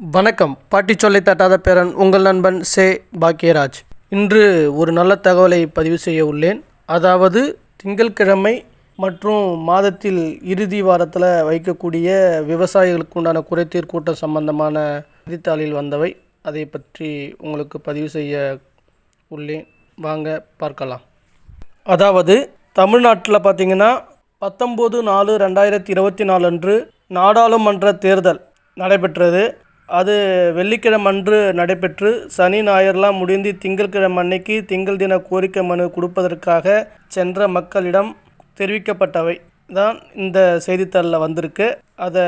வணக்கம். பாட்டி சொல்லை தட்டாத பேரன் உங்கள் நண்பன் சே. பாக்கியராஜ். இன்று ஒரு நல்ல தகவலை பதிவு செய்ய உள்ளேன். அதாவது திங்கட்கிழமை மற்றும் மாதத்தில் இறுதி வாரத்தில் வைக்கக்கூடிய விவசாயிகளுக்கு உண்டான குறைத்தீர் கூட்டம் சம்பந்தமான செய்தித்தாளில் வந்தவை. அதை பற்றி உங்களுக்கு பதிவு செய்ய உள்ளேன். வாங்க பார்க்கலாம். அதாவது தமிழ்நாட்டில் பார்த்தீங்கன்னா பத்தொம்போது நாலு ரெண்டாயிரத்தி இருபத்தி நாலு அன்று நாடாளுமன்ற தேர்தல் நடைபெற்றது. அது வெள்ளிக்கிழமை அன்று நடைபெற்று சனி ஞாயிறுலாம் முடிந்து திங்கள்கிழமை அன்னைக்கு திங்கள் தின கோரிக்கை மனு கொடுப்பதற்காக சென்ற மக்களிடம் தெரிவிக்கப்பட்டவை தான் இந்த செய்தித்தாளில் வந்திருக்கு. அதை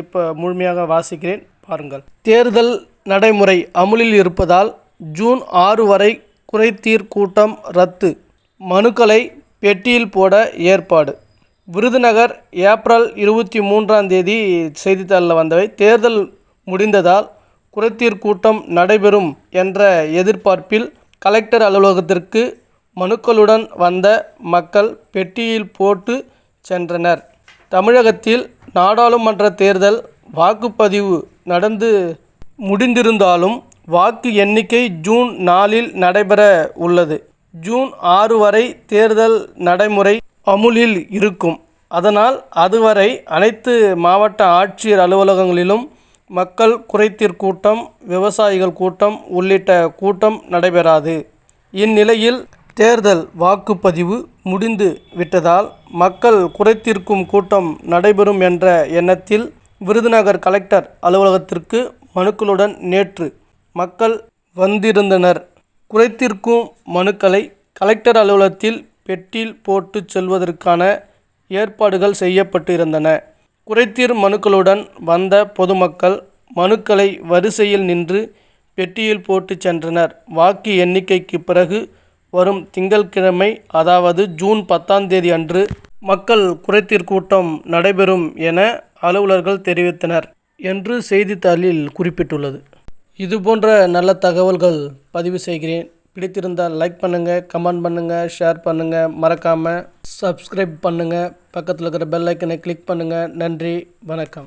இப்போ முழுமையாக வாசிக்கிறேன். பாருங்கள். தேர்தல் நடைமுறை அமுலில் இருப்பதால் ஜூன் ஆறு வரை குறைதீர் கூட்டம் ரத்து. மனுக்களை பெட்டியில் போட ஏற்பாடு. விருதுநகர் ஏப்ரல் இருபத்தி மூன்றாம் தேதி செய்தித்தாளில் வந்தவை. தேர்தல் முடிந்ததால் குறைதீர் கூட்டம் நடைபெறும் என்ற எதிர்பார்ப்பில் கலெக்டர் அலுவலகத்திற்கு மனுக்களுடன் வந்த மக்கள் பெட்டியில் போட்டு சென்றனர். தமிழகத்தில் நாடாளுமன்ற தேர்தல் வாக்குப்பதிவு நடந்து முடிந்திருந்தாலும் வாக்கு எண்ணிக்கை ஜூன் நாலில் நடைபெற உள்ளது. ஜூன் ஆறு வரை தேர்தல் நடைமுறை அமுலில் இருக்கும். அதனால் அதுவரை அனைத்து மாவட்ட ஆட்சியர் அலுவலகங்களிலும் மக்கள் குறைதீர் கூட்டம் விவசாயிகள் கூட்டம் உள்ளிட்ட கூட்டம் நடைபெறாது. இந்நிலையில் தேர்தல் வாக்குப்பதிவு முடிந்து விட்டதால் மக்கள் குறைத்தீர்க்கும் கூட்டம் நடைபெறும் என்ற எண்ணத்தில் விருதுநகர் கலெக்டர் அலுவலகத்திற்கு மனுக்களுடன் நேற்று மக்கள் வந்திருந்தனர். குறைத்திருக்கும் மனுக்களை கலெக்டர் அலுவலகத்தில் பெட்டியில் போட்டு செல்வதற்கான ஏற்பாடுகள் செய்யப்பட்டு இருந்தன குறைதீர் மனுக்களுடன் வந்த பொதுமக்கள் மனுக்களை வரிசையில் நின்று பெட்டியில் போட்டு சென்றனர். வாக்கு எண்ணிக்கைக்கு பிறகு வரும் திங்கட்கிழமை அதாவது ஜூன் பத்தாம் தேதி அன்று மக்கள் குறைதீர் கூட்டம் நடைபெறும் என அலுவலர்கள் தெரிவித்தனர் என்று செய்தித்தாளில் குறிப்பிட்டுள்ளது. இதுபோன்ற நல்ல தகவல்கள் பதிவு செய்கிறேன். பிடித்திருந்தால் லைக் பண்ணுங்கள் கமெண்ட் பண்ணுங்கள் ஷேர் பண்ணுங்கள் மறக்காமல் சப்ஸ்கிரைப் பண்ணுங்கள் பக்கத்தில் இருக்கிற பெல் ஐக்கனை கிளிக் பண்ணுங்கள் நன்றி. வணக்கம்.